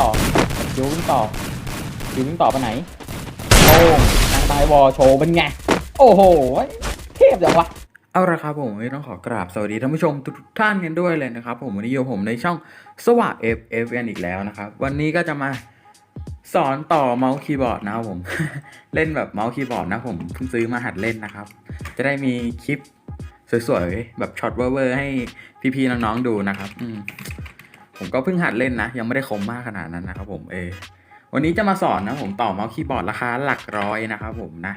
ต่อคิววิ่งต่อคิววิ่งต่อไปไหนโอ้งนางตายวอโชว์เป็นไง โอ้โหเทพจังวะเอาละครับผมวันนี้ต้องขอกราบสวัสดีท่านผู้ชมทุกท่านกันด้วยเลยนะครับ ผมวันนี้อยู่ผมในช่องสว่าง F F N อีกแล้วนะครับ วันนี้ก็จะมาสอนต่อเมาส์คีย์บอร์ดนะครับผม เล่นแบบเมาส์คีย์บอร์ดนะผมเพิ่งซื้อมาหัดเล่นนะครับ จะได้มีคลิปสวยๆแบบช็อตเวอร์ๆให้พี่ๆน้องๆดูนะครับ อืม ผมก็เพิ่งหัดเล่นนะ ยังไม่ได้คมมากขนาดนั้นนะครับผมเออวันนี้จะมาสอนนะผมต่อเมาส์คีย์บอร์ดราคาหลักร้อยนะครับผมนะ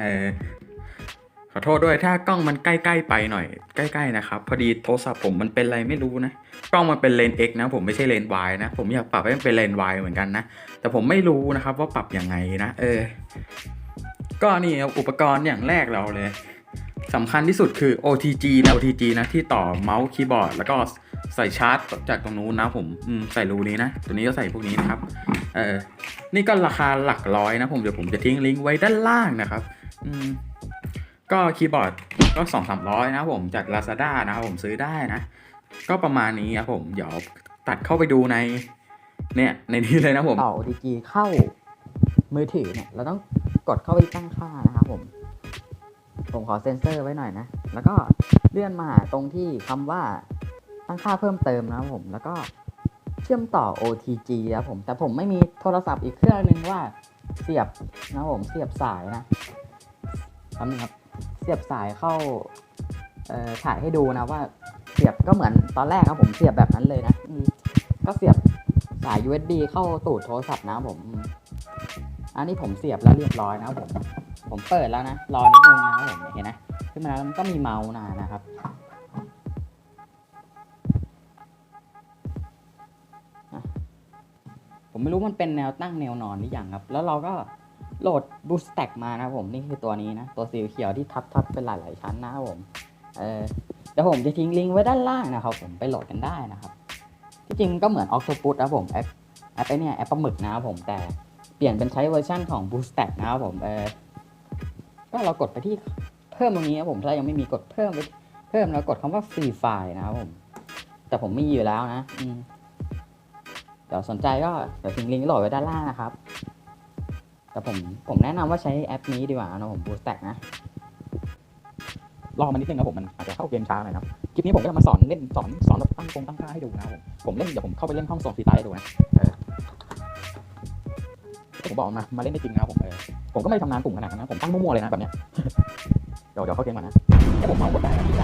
เออขอโทษด้วยถ้ากล้องมันใกล้ๆไปหน่อยใกล้ๆนะครับพอดีโทรศัพท์ผมมันเป็นอะไรไม่รู้นะกล้องมันเป็นเลนส์ X นะผมไม่ใช่เลนส์ Y นะ ผมอยากปรับให้มันเป็นเลนส์ Y เหมือนกันนะแต่ผมไม่รู้นะครับว่าปรับยังไงนะเออก็นี่อุปกรณ์อย่างแรกเราเลยสำคัญที่สุดคือ OTG นะ OTG นะที่ต่อเมาส์คีย์บอร์ดแล้วก็ ใส่ชาร์จจากตรงนู้นนะผมใส่รูนี้นะ ตัวนี้ก็ใส่พวกนี้นะครับ เออนี่ก็ราคาหลักร้อยนะผมเดี๋ยวผมจะทิ้งลิงก์ไว้ด้านล่างนะครับ อืมก็คีย์บอร์ดก็สองสามร้อยนะผมจาก Lazada นะครับผมซื้อได้นะ ก็ประมาณนี้ครับผมเดี๋ยวตัดเข้าไปดูใน เนี่ย ในนี้เลยนะผมเต่อ OTG เข้ามือถือเนี่ย เราต้องกดเข้าไปตั้งค่านะครับผม ผมขอเซ็นเซอร์ไว้หน่อยนะ แล้วก็เลื่อนมาหาตรงที่คำว่า ตั้งค่าเพิ่มเติมนะครับผมแล้วก็เชื่อมต่อ OTG นะครับผมแต่ผมไม่มีโทรศัพท์อีกเครื่องนึงว่าเสียบนะครับผมเสียบสายนะคำนึงครับเสียบสายเข้าเอ่อถ่ายให้ดูนะว่าเสียบก็เหมือนตอนแรกครับผมเสียบแบบนั้นเลยนะก็เสียบสาย USB เข้าตูดโทรศัพท์นะผม อันนี้ผมเสียบแล้วเรียบร้อยนะผม ผมเปิดแล้วนะ รอนิดนึงนะผมเห็นนะ ขึ้นมาแล้วมันก็มีเมาส์นะนะครับ ผมไม่รู้มันเป็นแนวตั้งแนวนอนหรือยังครับ แล้วเราก็โหลด Boost Stack มานะผมนี่คือตัวนี้นะ ตัวสีเขียวที่ทับทับเป็นหลายๆชั้นนะครับผมเออเดี๋ยวผมจะทิ้งลิงก์ไว้ด้านล่างนะครับผมไปโหลดกันได้นะครับ ที่จริงก็เหมือน Octopus นะครับผมแอปแอปเนี่ยแอปปลาหมึกนะครับผมแต่เปลี่ยนเป็นใช้เวอร์ชันของ BoostStack นะครับผมเออก็เรากดไปที่เพิ่มตรงนี้ครับผมถ้ายังไม่มีกดเพิ่มไปเพิ่มแล้วกดคำว่า Free File นะครับผม แต่ผมมีอยู่แล้วนะอืม เดี๋ยวสนใจก็เดี๋ยวทิ้งลิงก์โหลดไว้ด้านล่างนะครับ แต่ผมผมแนะนำว่าใช้แอปนี้ดีกว่านะผม BoostStack นะรอมันนิดนึงนะผมมันอาจจะเข้าเกมช้าหน่อยนะคลิปนี้ผมก็จะมาสอนเล่นสอนสอนแบบตั้งกงตั้งค่าให้ดูนะผมผมเล่นเดี๋ยวผมเข้าไปเล่นห้องส่งฟรีไตล์ให้ดูนะเออผมบอกมามาเล่นได้จริงนะผมเออผมก็ไม่ทำงานกลุ่มขนาดนั้นผมตั้งมั่วๆเลยนะแบบเนี้ยเดี๋ยวเดี๋ยวเข้าเกมก่อนนะแค่ผมเมากดได้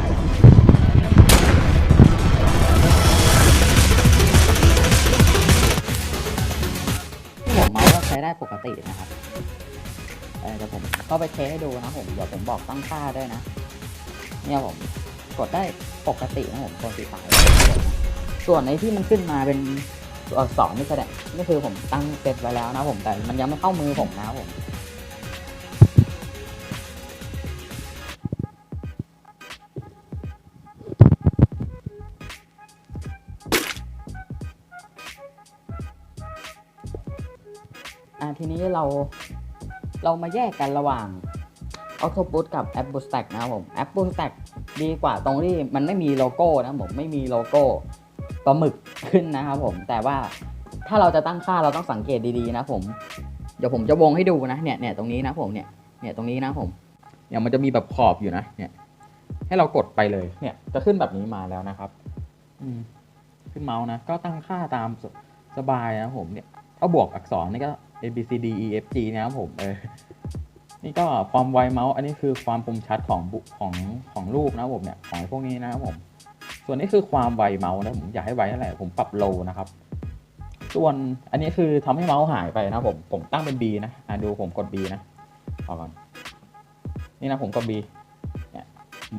ตินะครับเออเดี๋ยวผมเข้าไปเทสให้ดูนะผมเดี๋ยวผมบอกตั้งค่าด้วยนะ เนี่ยผมกดได้ปกตินะผมตัวสีขาวส่วนในที่มันขึ้นมาเป็นตัวอักษรนี่แสดงนี่คือผมตั้งเซตไว้แล้วนะผมแต่มันยังไม่เข้ามือผมนะผม ทีนี้เราเรามาแยกกันระหว่าง Octopus กับ App Boostack นะครับผม App Boostack ดีกว่าตรงที่มันไม่มีโลโก้นะผมไม่มีโลโก้ปลาหมึกขึ้นนะครับผม แต่ว่าถ้าเราจะตั้งค่าเราต้องสังเกตดีๆนะผม เดี๋ยวผมจะวงให้ดูนะเนี่ยเนี่ยตรงนี้นะผมเนี่ยเนี่ยตรงนี้นะผมเนี่ยมันจะมีแบบขอบอยู่นะ เนี่ย ให้เรากดไปเลยเนี่ย จะขึ้นแบบนี้มาแล้วนะครับ อืมขึ้นเมาส์นะก็ตั้งค่าตามสสบายนะผมเนี่ยถ้าบวกอักษรนี่ก็ A B C D E F G นะครับผมเออนี่ก็ความไวเมาส์อันนี้คือความคมชัดของของของรูปนะครับผมเนี่ยของพวกนี้นะครับผม ส่วนนี้คือความไวเมาส์นะผมอยากให้ไวเท่าไหร่ผมปรับโลนะครับ ส่วนอันนี้คือทำให้เมาส์หายไปนะผมผมตั้งเป็น B นะอะดูผมกด B นะเอาก่อนนี่นะผมกด B เนี่ย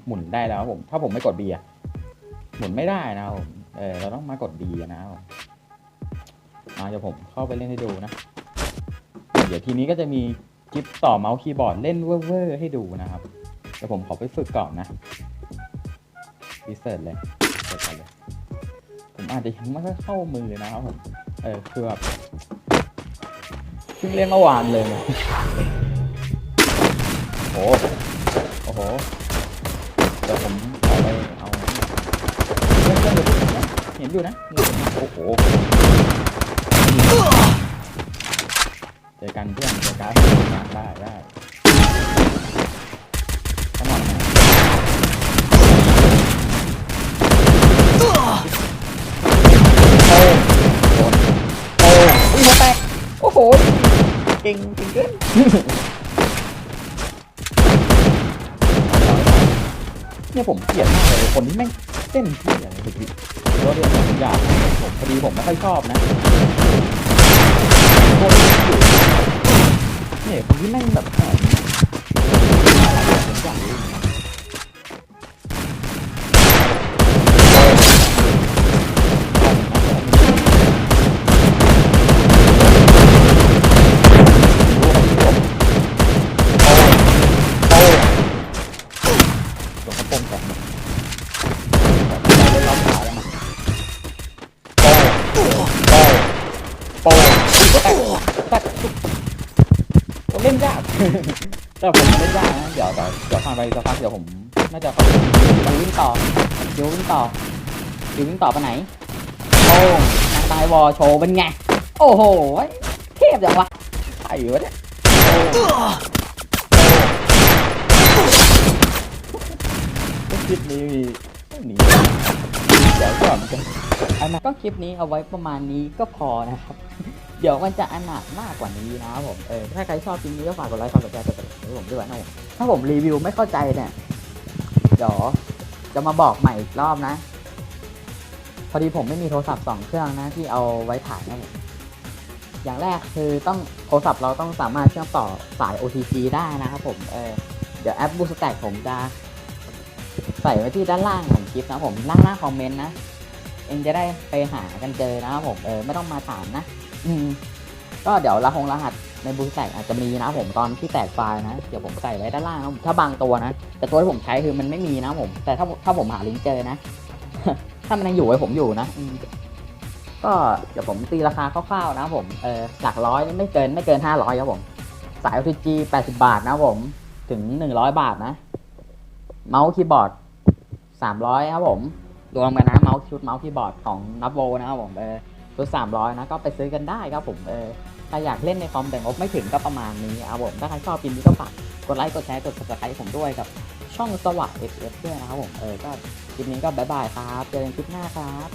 หมุนได้แล้วผม ถ้าผมไม่กด B อะหมุนไม่ได้นะครับผมเออเราต้องมากด B นะครับผมมาเดี๋ยวผมเข้าไปเล่นให้ดูนะ เดี๋ยวทีนี้ก็จะมีคลิปต่อเมาส์คีย์บอร์ดเล่นเว่อร์ให้ดูนะครับเดี๋ยวผมขอไปฝึกก่อนนะรีเสิร์ชเลยเสิร์ชก่อนเลย ผมอาจจะยังไม่ค่อยเข้ามือนะครับผมเออคือแบบเพิ่งเล่นเมื่อวานเลยโอ้โหโอ้โหเดี๋ยวผมเอาไปเอาเพื่นเพื่นดูนะเห็นอยู่นะโอ้โห กันเพื่อนจะการดได้ได้ขนาดไหนโอ้โดนโอ้อุ้ยหัวแตกโอ้โหเก่งเก่งเกินเนี่ยผมเกลียดมากเลยคนที่แม่งเต้นที่อะไรผิดๆรถเรียนผมอยากผมพอดีผมไม่ค่อยชอบนะพวกที่อยู่ เนี่ยคนที่แม่งแบบ แต่ผมเล่นยากนะเดี๋ยวเดี๋ยวเดี๋ยวผ่านไปสักพักเดี๋ยวผมน่าจะเข้าดิววิ่งต่อดิววิ่งต่อดิววิ่งต่อไปไหนโอ้นางตายวอโชว์เป็นไงโอ้โหเทพจังวะไอ้วะเนี่ยคลิปนี้มีหนีเดี๋ยวก่อนกันอันนั้นก็คลิปนี้เอาไว้ประมาณนี้ก็พอนะครับ เดี๋ยวมันจะอนาถมากกว่านี้นะครับผมเออถ้าใครชอบคลิปนี้ก็ฝากกดไลค์กดแชร์กดติดตามผมด้วยนะผมถ้าผมรีวิวไม่เข้าใจเนี่ยเดี๋ยวจะมาบอกใหม่อีกรอบนะ พอดีผมไม่มีโทรศัพท์สองเครื่องนะที่เอาไว้ถ่ายนะผมอย่างแรกคือต้องโทรศัพท์เราต้องสามารถเชื่อมต่อสาย OTG ได้นะครับผมเออเดี๋ยวแอป Boost Stack ผมจะใส่ไว้ที่ด้านล่างของคลิปนะผมล่างหน้าคอมเมนต์นะ องจะได้ไปหากันเจอนะครับผมเออไม่ต้องมาถามนะ อืมก็เดี๋ยวรหัสรหัสในบูสแตกอาจจะมีนะผมตอนที่แตกไฟล์นะเดี๋ยวผมใส่ไว้ด้านล่างนะถ้าบางตัวนะ แต่ตัวที่ผมใช้คือมันไม่มีนะผม แต่ถ้าถ้าผมหาลิงก์เจอนะ ถ้ามันยังอยู่ไว้ผมอยู่นะก็เดี๋ยวผมตีราคาคร่าวๆนะผมเออหลักร้อยไม่เกินไม่เกินห้าร้อยครับผม สาย OTG 80 บาทนะครับผม ถึง100บาทนะ เมาส์คีย์บอร์ด300ครับผม รวมกันนะเมาส์ชุดเมาส์คีย์บอร์ดของนับโวนะครับผมเออชุด300 นะก็ไปซื้อกันได้ครับผมเออถ้าอยากเล่นในคอมแต่งบไม่ถึงก็ประมาณนี้ครับผมถ้าใครชอบกินนี้ก็ฝากกดไลค์กดแชร์กด subscribe ผมด้วยกับช่องสวัสดิ์ FF ด้วยนะครับผมเออก็คลิปนี้ก็บายบายครับเจอกันคลิปหน้าครับ